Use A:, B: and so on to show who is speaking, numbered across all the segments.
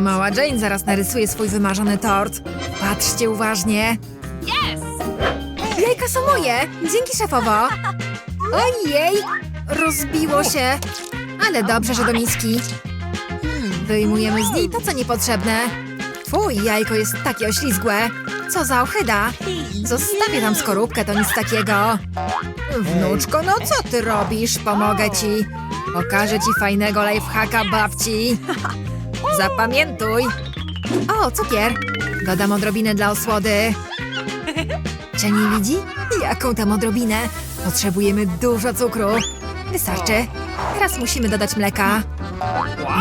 A: Mała Jane zaraz narysuje swój wymarzony tort. Patrzcie uważnie. Jajka są moje! Dzięki, szefowo! Ojej! Rozbiło się! Ale dobrze, że do miski. Hmm, wyjmujemy z niej to, co niepotrzebne. Twój jajko jest takie oślizgłe. Co za ochyda! Zostawię tam skorupkę, to nic takiego. Wnuczko, no co ty robisz? Pomogę ci. Pokażę ci fajnego lifehacka babci. Zapamiętuj. O, cukier. Dodam odrobinę dla osłody. Czy nie widzi? Jaką tam odrobinę? Potrzebujemy dużo cukru. Wystarczy. Teraz musimy dodać mleka.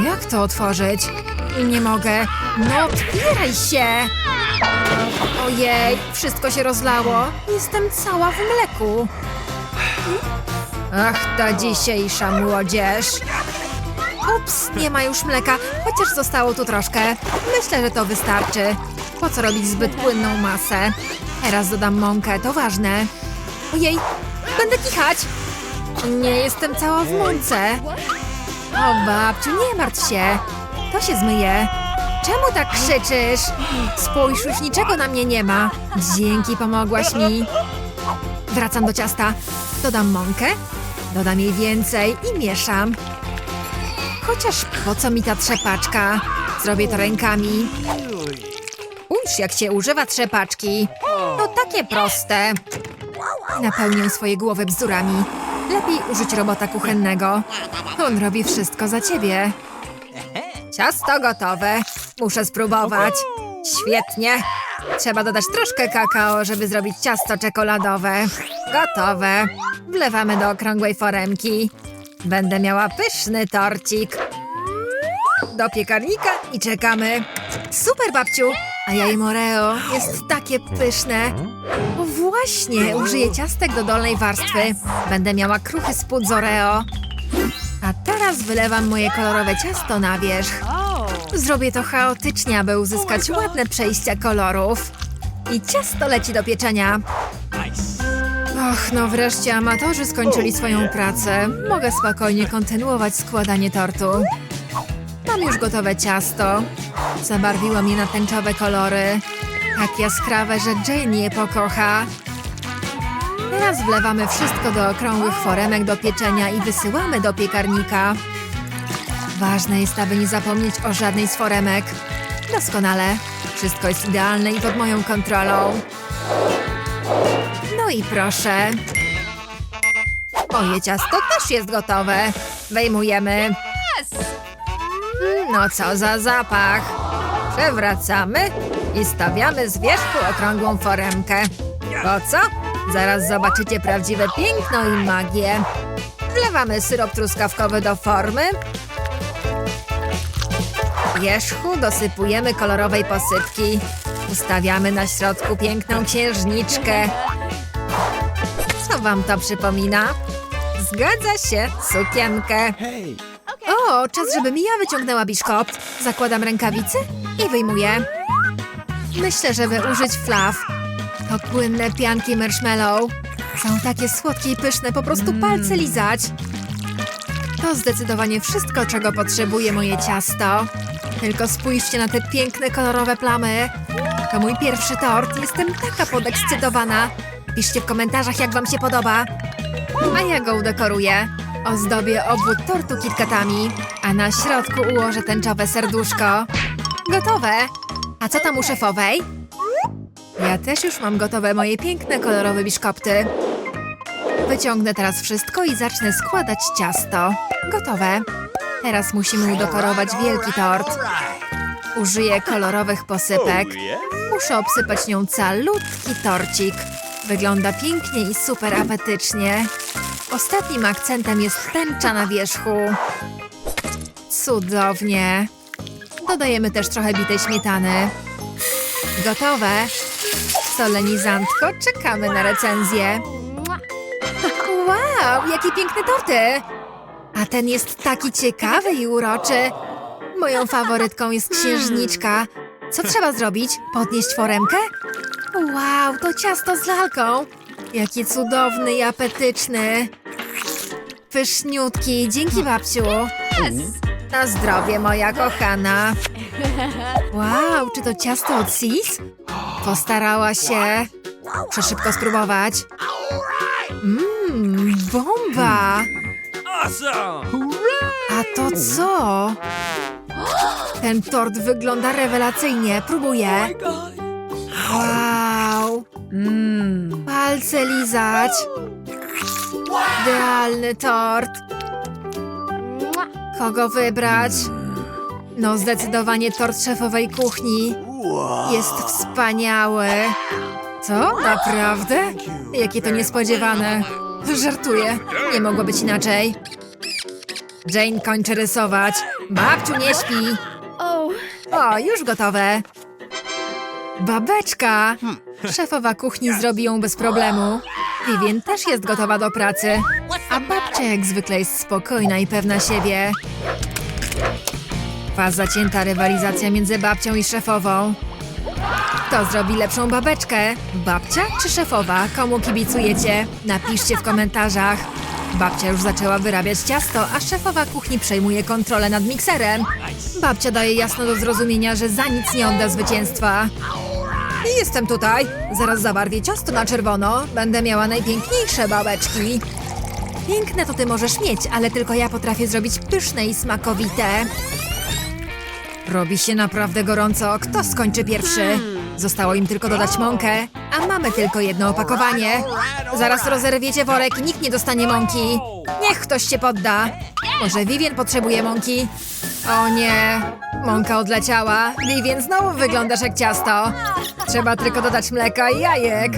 A: Jak to otworzyć? Nie mogę. No, otwieraj się! Ojej, wszystko się rozlało. Jestem cała w mleku. Ach, ta dzisiejsza młodzież. Ups, nie ma już mleka, chociaż zostało tu troszkę. Myślę, że to wystarczy. Po co robić zbyt płynną masę? Teraz dodam mąkę, to ważne. Ojej, będę kichać. Nie jestem cała w mące. O babciu, nie martw się. To się zmyje. Czemu tak krzyczysz? Spójrz, już niczego na mnie nie ma. Dzięki, pomogłaś mi. Wracam do ciasta. Dodam mąkę, dodam jej więcej i mieszam. Chociaż po co mi ta trzepaczka? Zrobię to rękami. Uż, jak się używa trzepaczki. To takie proste. Napełnię swoje głowy bzdurami. Lepiej użyć robota kuchennego. On robi wszystko za ciebie. Ciasto gotowe. Muszę spróbować. Świetnie. Trzeba dodać troszkę kakao, żeby zrobić ciasto czekoladowe. Gotowe. Wlewamy do okrągłej foremki. Będę miała pyszny torcik. Do piekarnika i czekamy. Super, babciu! A jaj Moreo jest takie pyszne. O właśnie, użyję ciastek do dolnej warstwy. Będę miała kruchy spód z Oreo. A teraz wylewam moje kolorowe ciasto na wierzch. Zrobię to chaotycznie, aby uzyskać ładne przejścia kolorów. I ciasto leci do pieczenia. Och, no wreszcie amatorzy skończyli swoją pracę. Mogę spokojnie kontynuować składanie tortu. Mam już gotowe ciasto. Zabarwiłam je na tęczowe kolory. Tak jaskrawe, że Jane je pokocha. Teraz wlewamy wszystko do okrągłych foremek do pieczenia i wysyłamy do piekarnika. Ważne jest, aby nie zapomnieć o żadnej z foremek. Doskonale. Wszystko jest idealne i pod moją kontrolą. No i proszę. Moje ciasto też jest gotowe. Wyjmujemy. No co za zapach. Przewracamy i stawiamy z wierzchu okrągłą foremkę. Po co? Zaraz zobaczycie prawdziwe piękno i magię. Wlewamy syrop truskawkowy do formy. Wierzchu dosypujemy kolorowej posypki. Ustawiamy na środku piękną księżniczkę. Co wam to przypomina? Zgadza się, sukienkę. O, czas, żeby Mia wyciągnęła biszkopt. Zakładam rękawice i wyjmuję. Myślę, żeby użyć flaw. To płynne pianki marshmallow. Są takie słodkie i pyszne, po prostu palce lizać. To zdecydowanie wszystko, czego potrzebuje moje ciasto. Tylko spójrzcie na te piękne, kolorowe plamy. To mój pierwszy tort. Jestem taka podekscytowana. Piszcie w komentarzach, jak wam się podoba. A ja go udekoruję. Ozdobię obwód tortu kitkatami, a na środku ułożę tęczowe serduszko. Gotowe! A co tam u szefowej? Ja też już mam gotowe moje piękne, kolorowe biszkopty. Wyciągnę teraz wszystko i zacznę składać ciasto. Gotowe. Teraz musimy udekorować wielki tort. Użyję kolorowych posypek. Muszę obsypać nią calutki torcik. Wygląda pięknie i super apetycznie. Ostatnim akcentem jest tęcza na wierzchu. Cudownie. Dodajemy też trochę bitej śmietany. Gotowe. Solenizantko, czekamy na recenzję. Wow, jakie piękne torty! A ten jest taki ciekawy i uroczy. Moją faworytką jest księżniczka. Co trzeba zrobić? Podnieść foremkę? Wow, to ciasto z lalką. Jaki cudowny i apetyczny. Pyszniutki, dzięki babciu. Na zdrowie, moja kochana. Wow, czy to ciasto od Sis? Postarała się. Muszę szybko spróbować. Mmm, bomba! A to co? Ten tort wygląda rewelacyjnie. Próbuję. Wow! Mmm, palce lizać. Idealny tort. Kogo wybrać? No, zdecydowanie tort szefowej kuchni. Jest wspaniały. Co? Naprawdę? Jakie to niespodziewane. Żartuję. Nie mogło być inaczej. Jane kończy rysować. Babciu, nie śpi. O, już gotowe. Babeczka! Szefowa kuchni zrobi ją bez problemu. Vivien też jest gotowa do pracy. A babcia jak zwykle jest spokojna i pewna siebie. Trwa zacięta rywalizacja między babcią i szefową. Kto zrobi lepszą babeczkę? Babcia czy szefowa? Komu kibicujecie? Napiszcie w komentarzach. Babcia już zaczęła wyrabiać ciasto, a szefowa kuchni przejmuje kontrolę nad mikserem. Babcia daje jasno do zrozumienia, że za nic nie odda zwycięstwa. Jestem tutaj. Zaraz zabarwię ciasto na czerwono. Będę miała najpiękniejsze babeczki. Piękne to ty możesz mieć, ale tylko ja potrafię zrobić pyszne i smakowite. Robi się naprawdę gorąco. Kto skończy pierwszy? Zostało im tylko dodać mąkę, a mamy tylko jedno opakowanie. Zaraz rozerwiecie worek i nikt nie dostanie mąki. Niech ktoś się podda. Może Vivien potrzebuje mąki? O nie, mąka odleciała. Vivien, znowu wyglądasz jak ciasto. Trzeba tylko dodać mleka i jajek.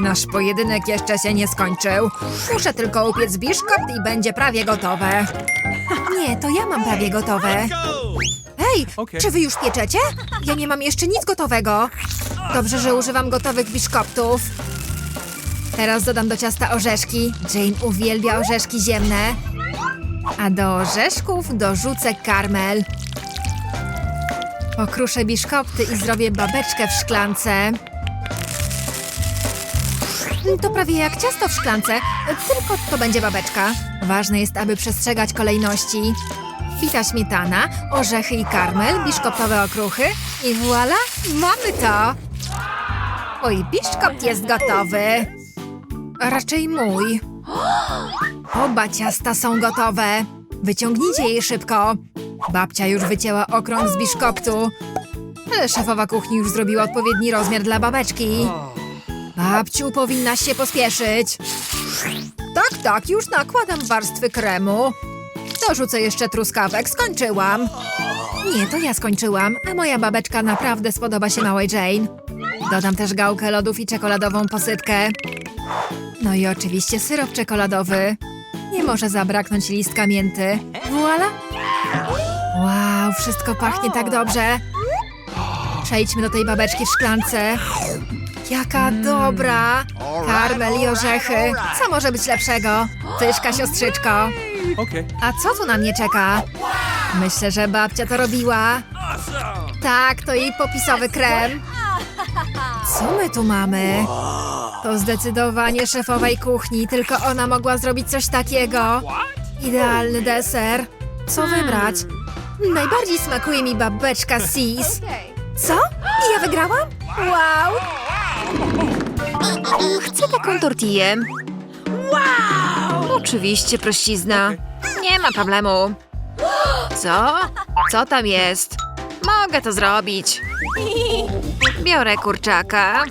A: Nasz pojedynek jeszcze się nie skończył. Muszę tylko upiec biszkopt i będzie prawie gotowe. Nie, to ja mam prawie gotowe. Hej,
B: Okej.
A: czy wy już pieczecie? Ja nie mam jeszcze nic gotowego. Dobrze, że używam gotowych biszkoptów. Teraz dodam do ciasta orzeszki. Jane uwielbia orzeszki ziemne. A do orzeszków dorzucę karmel. Pokruszę biszkopty i zrobię babeczkę w szklance. To prawie jak ciasto w szklance, tylko to będzie babeczka. Ważne jest, aby przestrzegać kolejności. Fita śmietana, orzechy i karmel, biszkoptowe okruchy i voila, mamy to! Mój biszkopt jest gotowy. Raczej mój. Oba ciasta są gotowe. Wyciągnijcie je szybko. Babcia już wycięła okrąg z biszkoptu. Ale szefowa kuchni już zrobiła odpowiedni rozmiar dla babeczki. Babciu, powinnaś się pospieszyć. Tak, tak, już nakładam warstwy kremu. Dorzucę jeszcze truskawek, skończyłam. Nie, to ja skończyłam, a moja babeczka naprawdę spodoba się małej Jane. Dodam też gałkę lodów i czekoladową posypkę. No i oczywiście syrop czekoladowy. Nie może zabraknąć listka mięty. Voila! Wow, wszystko pachnie tak dobrze. Przejdźmy do tej babeczki w szklance. Jaka dobra! Karmel i orzechy. Co może być lepszego? Pyszka, siostrzyczko. A co tu na mnie czeka? Myślę, że babcia to robiła. Tak, to jej popisowy krem. Co my tu mamy? To zdecydowanie szefowej kuchni, tylko ona mogła zrobić coś takiego. Idealny deser. Co wybrać? Najbardziej smakuje mi babeczka Sis. Co? I ja wygrałam? Wow!
C: Chcę taką tortillę. Wow! Oczywiście, prościzna. Nie ma problemu. Co? Co tam jest? Mogę to zrobić. Biorę kurczaka,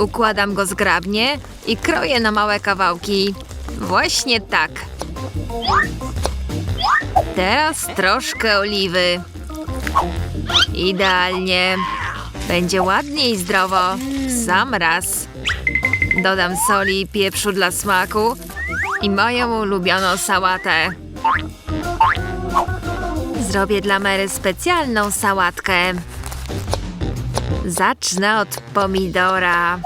C: układam go zgrabnie i kroję na małe kawałki. Właśnie tak. Teraz troszkę oliwy. Idealnie. Będzie ładnie i zdrowo. Sam raz. Dodam soli i pieprzu dla smaku i moją ulubioną sałatę. Zrobię dla Mary specjalną sałatkę. Zacznę od pomidora.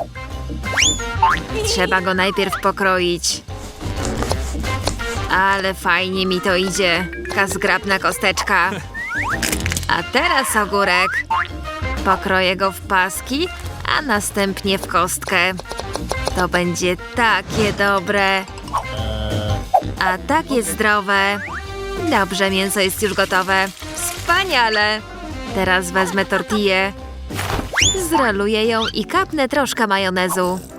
C: Trzeba go najpierw pokroić. Ale fajnie mi to idzie. Taka zgrabna kosteczka. A teraz ogórek. Pokroję go w paski, a następnie w kostkę. To będzie takie dobre. A takie zdrowe. Dobrze, mięso jest już gotowe. Wspaniale. Teraz wezmę tortillę, zroluję ją i kapnę troszkę majonezu.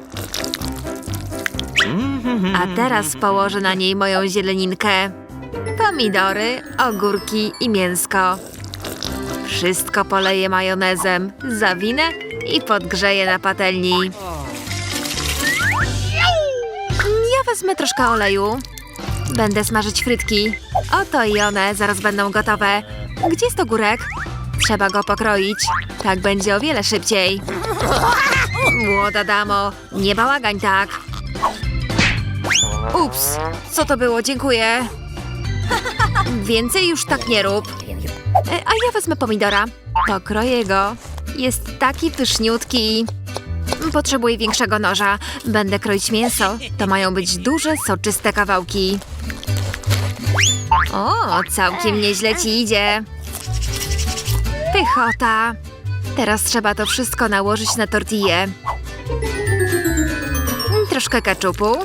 C: A teraz położę na niej moją zieleninkę. Pomidory, ogórki i mięsko. Wszystko poleję majonezem, zawinę i podgrzeję na patelni. Ja wezmę troszkę oleju. Będę smażyć frytki. Oto i one zaraz będą gotowe. Gdzie jest ogórek? Trzeba go pokroić. Tak będzie o wiele szybciej. Młoda damo, nie bałagań tak. Ups, co to było? Dziękuję. Więcej już tak nie rób. E, A ja wezmę pomidora. Pokroję go. Jest taki pyszniutki. Potrzebuję większego noża. Będę kroić mięso. To mają być duże, soczyste kawałki. O, całkiem nieźle ci idzie. Pychota. Teraz trzeba to wszystko nałożyć na tortillę. Troszkę keczupu.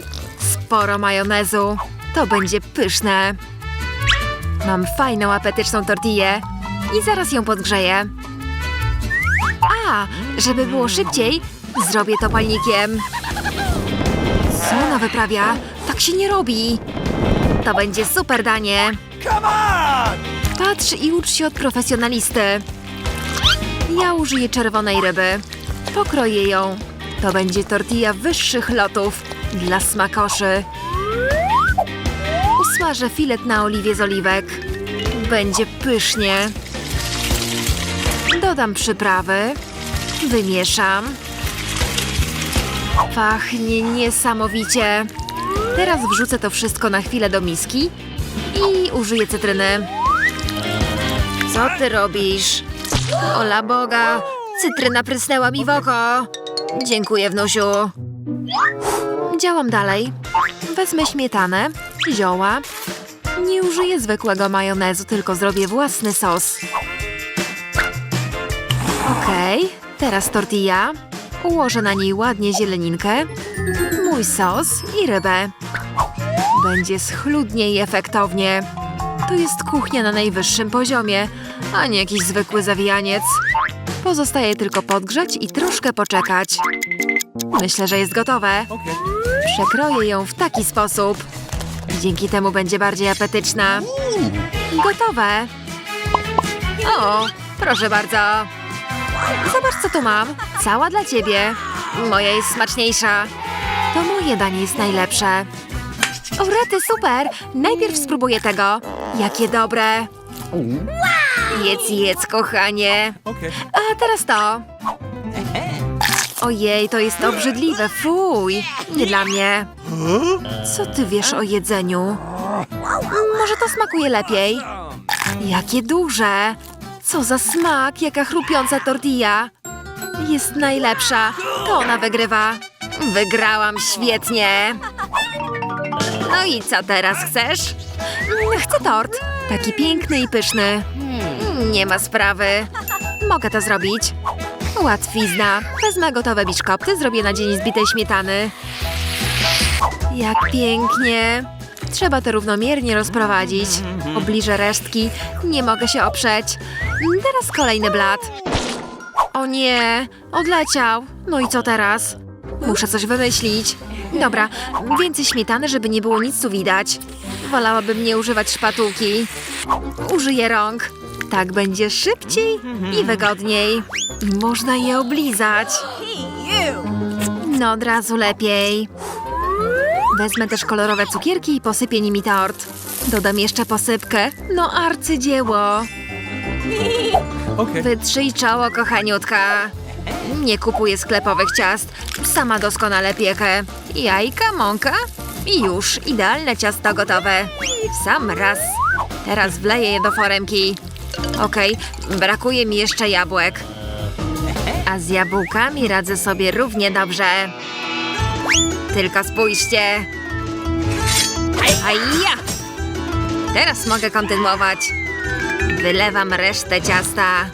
C: Sporo majonezu. To będzie pyszne. Mam fajną, apetyczną tortillę i zaraz ją podgrzeję. A, żeby było szybciej, zrobię to palnikiem. Co ona wyprawia? Tak się nie robi. To będzie super danie. Patrz i ucz się od profesjonalisty. Ja użyję czerwonej ryby. Pokroję ją. To będzie tortilla wyższych lotów dla smakoszy. Usmażę filet na oliwie z oliwek. Będzie pysznie. Dodam przyprawy. Wymieszam. Pachnie niesamowicie. Teraz wrzucę to wszystko na chwilę do miski i użyję cytryny. Co ty robisz? Ola Boga, cytryna prysnęła mi w oko. Dziękuję, wnusiu. Działam dalej. Wezmę śmietanę, zioła. Nie użyję zwykłego majonezu, tylko zrobię własny sos. Okej, teraz tortilla. Ułożę na niej ładnie zieleninkę, mój sos i rybę. Będzie schludnie i efektownie. To jest kuchnia na najwyższym poziomie, a nie jakiś zwykły zawijaniec. Pozostaje tylko podgrzać i troszkę poczekać. Myślę, że jest gotowe. Przekroję ją w taki sposób. Dzięki temu będzie bardziej apetyczna. Gotowe. O, proszę bardzo. Zobacz, co tu mam. Cała dla ciebie. Moja jest smaczniejsza. To moje danie jest najlepsze. O, rety, super! Najpierw spróbuję tego. Jakie dobre. Jedz, jedz, kochanie. A teraz to. Ojej, to jest obrzydliwe, fuj. Nie dla mnie. Co ty wiesz o jedzeniu? Może to smakuje lepiej? Jakie duże! Co za smak, jaka chrupiąca tortilla! Jest najlepsza, to ona wygrywa. Wygrałam świetnie. No i co teraz chcesz? Chcę tort. Taki piękny i pyszny. Nie ma sprawy. Mogę to zrobić. Łatwizna. Wezmę gotowe biszkopty, zrobię nadzienie zbitej śmietany. Jak pięknie. Trzeba to równomiernie rozprowadzić. Obliżę resztki. Nie mogę się oprzeć. Teraz kolejny blat. O nie, odleciał. No i co teraz? Muszę coś wymyślić. Dobra, więcej śmietany, żeby nie było nic tu widać. Wolałabym nie używać szpatułki. Użyję rąk. Tak będzie szybciej i wygodniej. I można je oblizać. No od razu lepiej. Wezmę też kolorowe cukierki i posypię nimi tort. Dodam jeszcze posypkę. No arcydzieło.
B: Okay.
C: Wytrzyj czoło, kochaniutka. Nie kupuję sklepowych ciast. Sama doskonale piekę. Jajka, mąka i już. Idealne ciasto gotowe. W sam raz. Teraz wleję je do foremki. Okej, brakuje mi jeszcze jabłek. A z jabłkami radzę sobie równie dobrze. Tylko spójrzcie. A ja! Teraz mogę kontynuować. Wylewam resztę ciasta.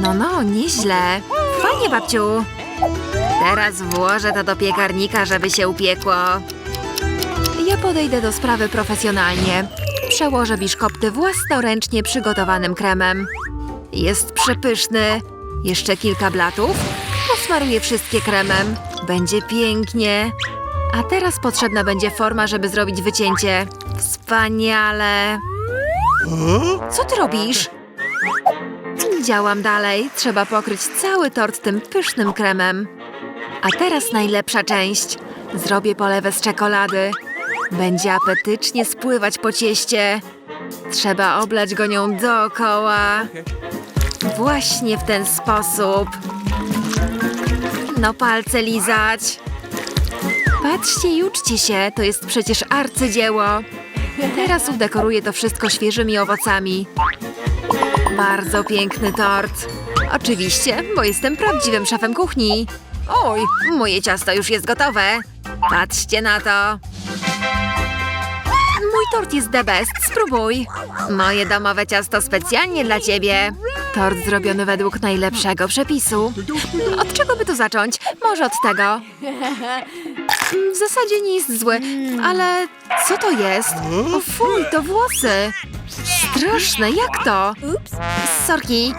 C: No, no, nieźle. Fajnie, babciu. Teraz włożę to do piekarnika, żeby się upiekło. Ja podejdę do sprawy profesjonalnie. Przełożę biszkopty własnoręcznie przygotowanym kremem. Jest przepyszny. Jeszcze kilka blatów. Posmaruję wszystkie kremem. Będzie pięknie. A teraz potrzebna będzie forma, żeby zrobić wycięcie. Wspaniale. Co ty robisz? Działam dalej. Trzeba pokryć cały tort tym pysznym kremem. A teraz najlepsza część. Zrobię polewę z czekolady. Będzie apetycznie spływać po cieście. Trzeba oblać go nią dookoła. Właśnie w ten sposób. No palce lizać. Patrzcie i uczcie się, to jest przecież arcydzieło. Teraz udekoruję to wszystko świeżymi owocami. Bardzo piękny tort. Oczywiście, bo jestem prawdziwym szefem kuchni. Oj, moje ciasto już jest gotowe. Patrzcie na to. Mój tort jest the best, spróbuj. Moje domowe ciasto specjalnie dla ciebie. Tort zrobiony według najlepszego przepisu. Od czego by tu zacząć? Może od tego. W zasadzie nie jest zły, ale co to jest? O fuj, to włosy. Straszne, jak to? Sorki.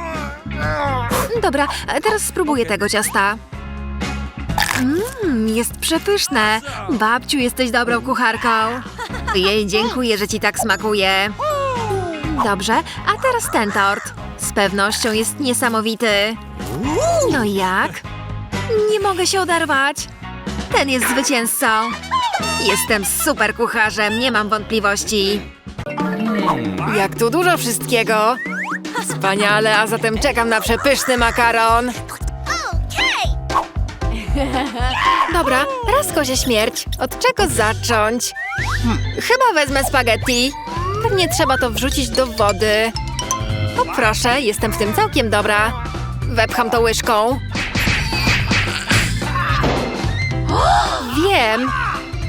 C: Dobra, teraz spróbuję tego ciasta. Mmm, jest przepyszne. Babciu, jesteś dobrą kucharką. Jej, dziękuję, że ci tak smakuje. Dobrze, a teraz ten tort. Z pewnością jest niesamowity. No jak? Nie mogę się oderwać. Ten jest zwycięzcą. Jestem super kucharzem, nie mam wątpliwości. Jak tu dużo wszystkiego. Wspaniale, a zatem czekam na przepyszny makaron. Dobra, raz kozia śmierć. Od czego zacząć? Chyba wezmę spaghetti. Pewnie trzeba to wrzucić do wody. O proszę, jestem w tym całkiem dobra. Wepcham to łyżką. Wiem.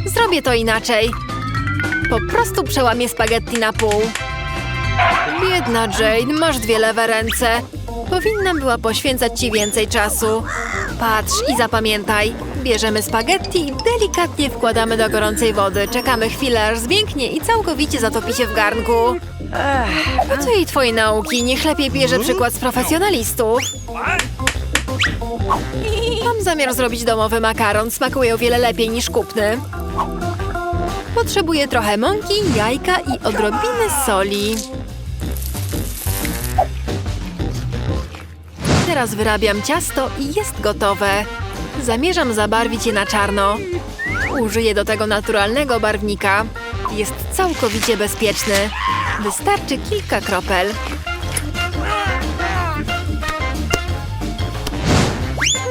C: Zrobię to inaczej. Po prostu przełamię spaghetti na pół. Biedna Jane, masz dwie lewe ręce. Powinnam była poświęcać ci więcej czasu. Patrz i zapamiętaj. Bierzemy spaghetti i delikatnie wkładamy do gorącej wody. Czekamy chwilę, aż zmięknie i całkowicie zatopi się w garnku. Po co jej twoje nauki? Niech lepiej bierze przykład z profesjonalistów. Mam zamiar zrobić domowy makaron. Smakuje o wiele lepiej niż kupny. Potrzebuję trochę mąki, jajka i odrobiny soli. Teraz wyrabiam ciasto i jest gotowe. Zamierzam zabarwić je na czarno. Użyję do tego naturalnego barwnika. Jest całkowicie bezpieczny. Wystarczy kilka kropel.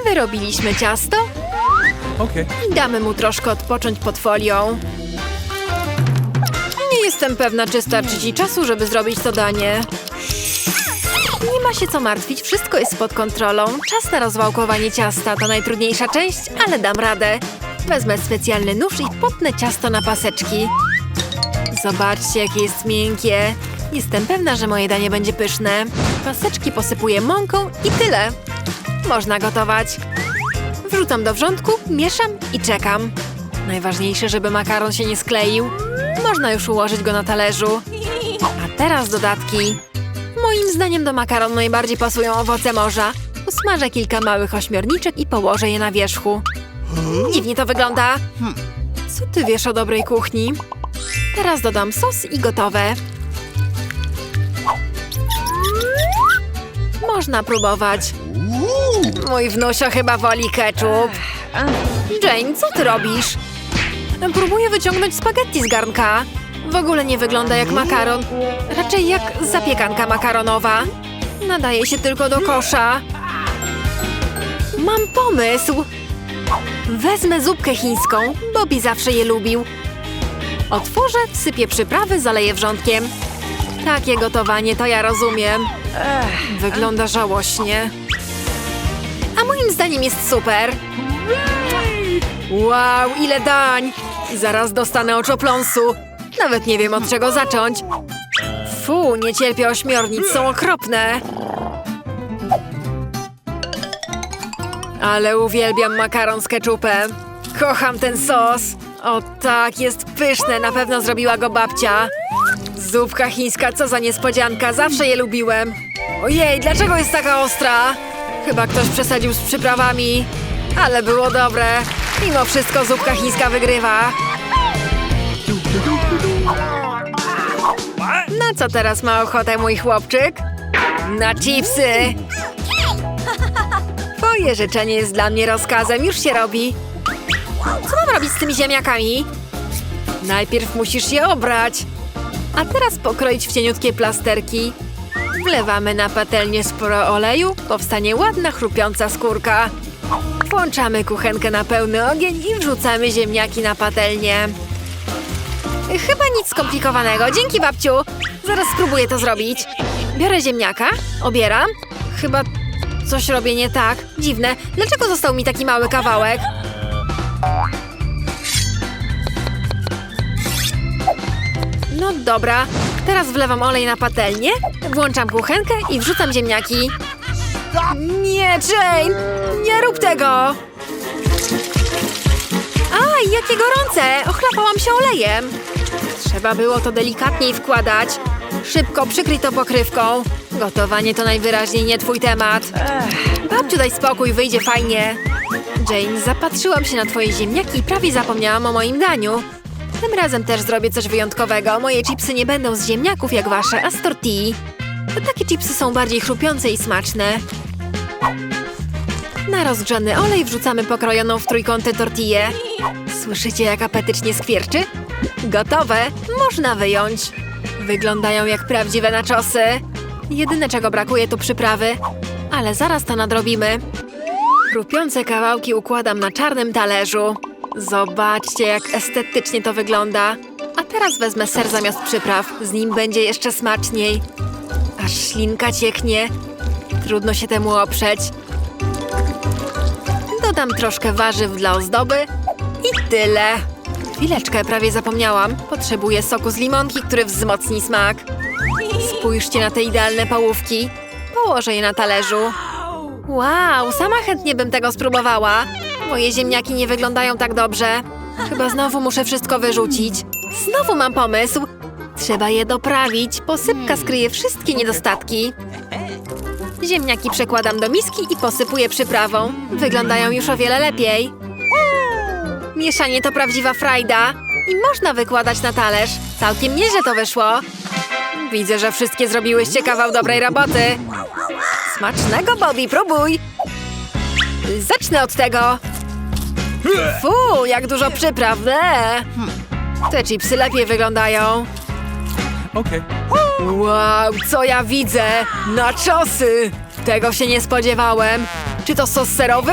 C: Wyrobiliśmy ciasto
B: Okay.
C: i damy mu troszkę odpocząć pod folią. Nie jestem pewna, czy starczy ci czasu, żeby zrobić to danie. Nie ma się co martwić, wszystko jest pod kontrolą. Czas na rozwałkowanie ciasta to najtrudniejsza część, ale dam radę. Wezmę specjalny nóż i potnę ciasto na paseczki. Zobaczcie, jakie jest miękkie. Jestem pewna, że moje danie będzie pyszne. Paseczki posypuję mąką i tyle. Można gotować. Wrzucam do wrzątku, mieszam i czekam. Najważniejsze, żeby makaron się nie skleił. Można już ułożyć go na talerzu. A teraz dodatki. Moim zdaniem do makaronu najbardziej pasują owoce morza. Usmażę kilka małych ośmiorniczek i położę je na wierzchu. Dziwnie to wygląda. Co ty wiesz o dobrej kuchni? Teraz dodam sos i gotowe. Można próbować. Mój wnusio chyba woli ketchup. Jane, co ty robisz? Próbuję wyciągnąć spaghetti z garnka. W ogóle nie wygląda jak makaron. Raczej jak zapiekanka makaronowa. Nadaje się tylko do kosza. Mam pomysł. Wezmę zupkę chińską. Bobby zawsze je lubił. Otworzę, wsypię przyprawy, zaleję wrzątkiem. Takie gotowanie to ja rozumiem. Wygląda żałośnie. A moim zdaniem jest super. Wow, ile dań! Zaraz dostanę oczopląsu. Nawet nie wiem od czego zacząć. Fu, nie cierpię ośmiornic, są okropne. Ale uwielbiam makaron z keczupem. Kocham ten sos. O tak, jest pyszne, na pewno zrobiła go babcia. Zupka chińska, co za niespodzianka, zawsze je lubiłem. Ojej, dlaczego jest taka ostra? Chyba ktoś przesadził z przyprawami. Ale było dobre. Mimo wszystko zupka chińska wygrywa. Na co teraz ma ochotę mój chłopczyk? Na chipsy! Twoje życzenie jest dla mnie rozkazem, już się robi. Co mam robić z tymi ziemniakami? Najpierw musisz je obrać. A teraz pokroić w cieniutkie plasterki. Wlewamy na patelnię sporo oleju, powstanie ładna, chrupiąca skórka. Włączamy kuchenkę na pełny ogień i wrzucamy ziemniaki na patelnię. Chyba nic skomplikowanego. Dzięki, babciu. Zaraz spróbuję to zrobić. Biorę ziemniaka, obieram. Chyba coś robię nie tak. Dziwne. Dlaczego został mi taki mały kawałek? No dobra. Teraz wlewam olej na patelnię, włączam kuchenkę i wrzucam ziemniaki. Nie, Jane! Nie rób tego! Aj, jakie gorące! Ochlapałam się olejem. Trzeba było to delikatniej wkładać. Szybko przykryj to pokrywką. Gotowanie to najwyraźniej nie twój temat. Babciu, daj spokój, wyjdzie fajnie. Jane, zapatrzyłam się na twoje ziemniaki i prawie zapomniałam o moim daniu. Tym razem też zrobię coś wyjątkowego. Moje chipsy nie będą z ziemniaków jak wasze, a z tortilli. Takie chipsy są bardziej chrupiące i smaczne. Na rozgrzany olej wrzucamy pokrojoną w trójkąty tortillę. Słyszycie, jak apetycznie skwierczy? Gotowe, można wyjąć. Wyglądają jak prawdziwe naczosy. Jedyne, czego brakuje, to przyprawy. Ale zaraz to nadrobimy. Chrupiące kawałki układam na czarnym talerzu. Zobaczcie, jak estetycznie to wygląda. A teraz wezmę ser zamiast przypraw. Z nim będzie jeszcze smaczniej. Aż ślinka cieknie. Trudno się temu oprzeć. Dodam troszkę warzyw dla ozdoby i tyle. Chwileczkę, prawie zapomniałam. Potrzebuję soku z limonki, który wzmocni smak. Spójrzcie na te idealne połówki. Położę je na talerzu. Wow, sama chętnie bym tego spróbowała. Moje ziemniaki nie wyglądają tak dobrze. Chyba znowu muszę wszystko wyrzucić. Znowu mam pomysł. Trzeba je doprawić. Posypka skryje wszystkie niedostatki. Ziemniaki przekładam do miski i posypuję przyprawą. Wyglądają już o wiele lepiej. Mieszanie to prawdziwa frajda. I można wykładać na talerz. Całkiem nieźle to wyszło. Widzę, że wszystkie zrobiłyście kawał dobrej roboty. Smacznego, Bobby, próbuj! Zacznę od tego. Fu, jak dużo przypraw. Te chipsy lepiej wyglądają.
B: Okay.
C: Wow, co ja widzę? Naczosy! Tego się nie spodziewałem. Czy to sos serowy?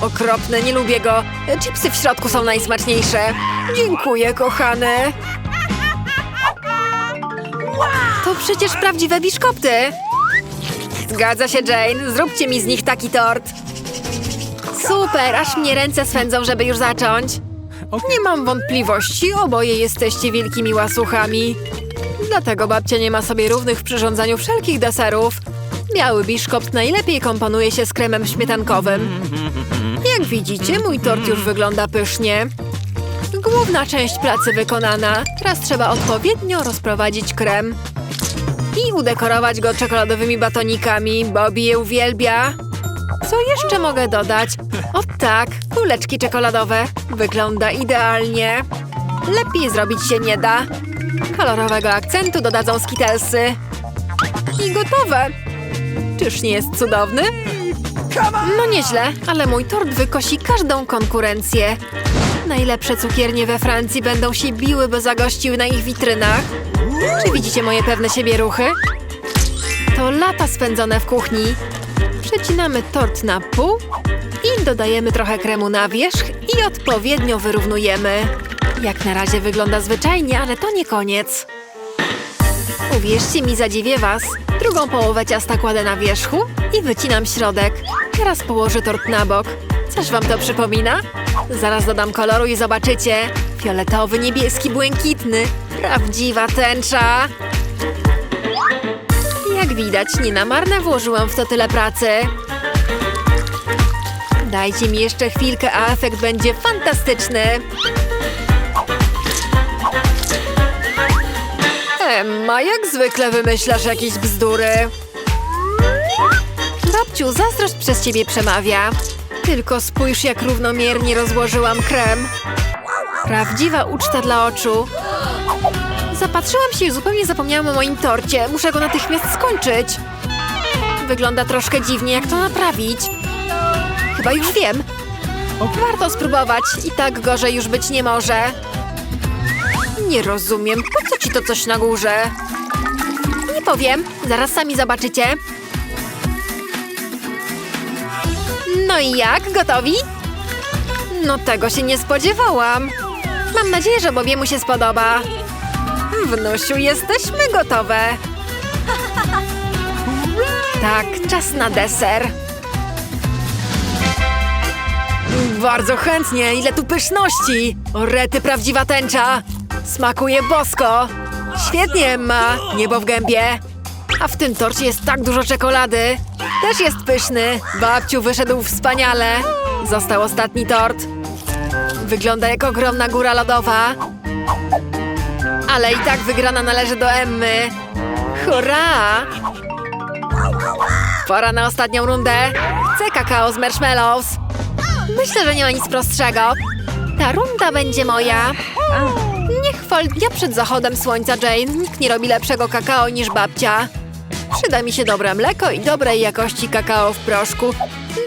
C: Okropne, nie lubię go. Chipsy w środku są najsmaczniejsze. Dziękuję, kochany. To przecież prawdziwe biszkopty. Zgadza się, Jane. Zróbcie mi z nich taki tort. Super, aż mnie ręce swędzą, żeby już zacząć. Nie mam wątpliwości, oboje jesteście wielkimi łasuchami. Dlatego babcia nie ma sobie równych w przyrządzaniu wszelkich deserów. Biały biszkopt najlepiej komponuje się z kremem śmietankowym. Jak widzicie, mój tort już wygląda pysznie. Główna część pracy wykonana. Teraz trzeba odpowiednio rozprowadzić krem. I udekorować go czekoladowymi batonikami. Bobby je uwielbia. Co jeszcze mogę dodać? O tak, kuleczki czekoladowe. Wygląda idealnie. Lepiej zrobić się nie da. Kolorowego akcentu dodadzą skitelsy. I gotowe. Czyż nie jest cudowny? No nieźle, ale mój tort wykosi każdą konkurencję. Najlepsze cukiernie we Francji będą się biły, by zagościły na ich witrynach. Czy widzicie moje pewne siebie ruchy? To lata spędzone w kuchni. Przecinamy tort na pół i dodajemy trochę kremu na wierzch i odpowiednio wyrównujemy. Jak na razie wygląda zwyczajnie, ale to nie koniec. Uwierzcie mi, zadziwię was. Drugą połowę ciasta kładę na wierzchu i wycinam środek. Teraz położę tort na bok. Coś wam to przypomina? Zaraz dodam koloru i zobaczycie. Fioletowy, niebieski, błękitny. Prawdziwa tęcza. Jak widać, nie na marne włożyłam w to tyle pracy. Dajcie mi jeszcze chwilkę, a efekt będzie fantastyczny. Emma, jak zwykle wymyślasz jakieś bzdury. Babciu, zazdrość przez ciebie przemawia. Tylko spójrz, jak równomiernie rozłożyłam krem. Prawdziwa uczta dla oczu. Zapatrzyłam się i zupełnie zapomniałam o moim torcie. Muszę go natychmiast skończyć. Wygląda troszkę dziwnie, jak to naprawić. Chyba już wiem. Warto spróbować. I tak gorzej już być nie może. Nie rozumiem. Po co ci to coś na górze? Nie powiem. Zaraz sami zobaczycie. No i jak? Gotowi? No tego się nie spodziewałam. Mam nadzieję, że Bobiemu się spodoba. Wnusiu, jesteśmy gotowe. Tak, czas na deser. Bardzo chętnie, ile tu pyszności! O rety, prawdziwa tęcza! Smakuje bosko! Świetnie, Emma! Niebo w gębie! A w tym torcie jest tak dużo czekolady! Też jest pyszny! Babciu wyszedł wspaniale! Został ostatni tort. Wygląda jak ogromna góra lodowa. Ale i tak wygrana należy do Emmy. Hurra! Pora na ostatnią rundę. Chcę kakao z marshmallows. Myślę, że nie ma nic prostszego. Ta runda będzie moja. Niech chwal dnia przed zachodem słońca, Jane. Nikt nie robi lepszego kakao niż babcia. Przyda mi się dobre mleko i dobrej jakości kakao w proszku.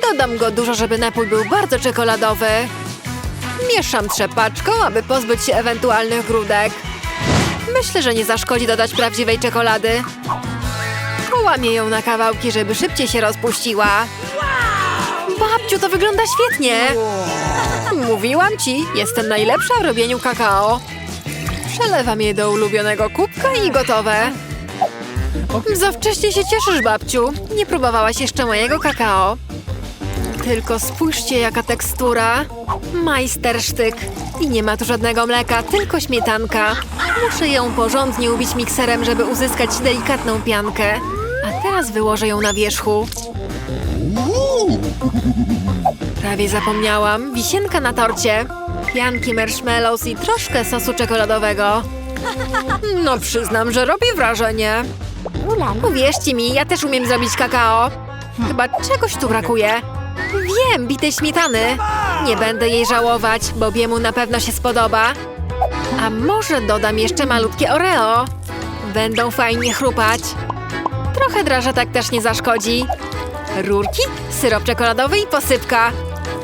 C: Dodam go dużo, żeby napój był bardzo czekoladowy. Mieszam trzepaczką, aby pozbyć się ewentualnych grudek. Myślę, że nie zaszkodzi dodać prawdziwej czekolady. Połamię ją na kawałki, żeby szybciej się rozpuściła. Babciu, to wygląda świetnie! Mówiłam ci, jestem najlepsza w robieniu kakao. Przelewam je do ulubionego kubka i gotowe. Za wcześnie się cieszysz, babciu. Nie próbowałaś jeszcze mojego kakao. Tylko spójrzcie, jaka tekstura. Majstersztyk. I nie ma tu żadnego mleka, tylko śmietanka. Muszę ją porządnie ubić mikserem, żeby uzyskać delikatną piankę. A teraz wyłożę ją na wierzchu. Prawie zapomniałam. Wisienka na torcie. Pianki marshmallows i troszkę sosu czekoladowego. No przyznam, że robi wrażenie. Uwierzcie mi, ja też umiem zrobić kakao. Chyba czegoś tu brakuje. Wiem, bitej śmietany. Nie będę jej żałować, bo Biemu na pewno się spodoba. A może dodam jeszcze malutkie Oreo? Będą fajnie chrupać. Trochę drażetek też nie zaszkodzi. Rurki, syrop czekoladowy i posypka.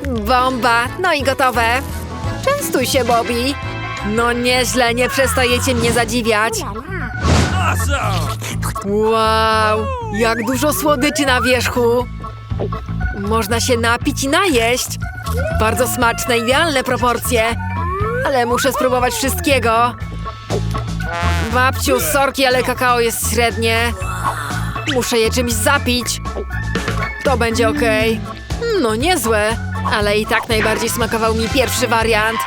C: Bomba, no i gotowe. Częstuj się, Bobby. No nieźle, nie przestajecie mnie zadziwiać. Wow, jak dużo słodyczy na wierzchu. Można się napić i najeść. Bardzo smaczne, idealne proporcje. Ale muszę spróbować wszystkiego. Babciu, sorki, ale kakao jest średnie. Muszę je czymś zapić. To będzie ok. No niezłe, ale i tak najbardziej smakował mi pierwszy wariant.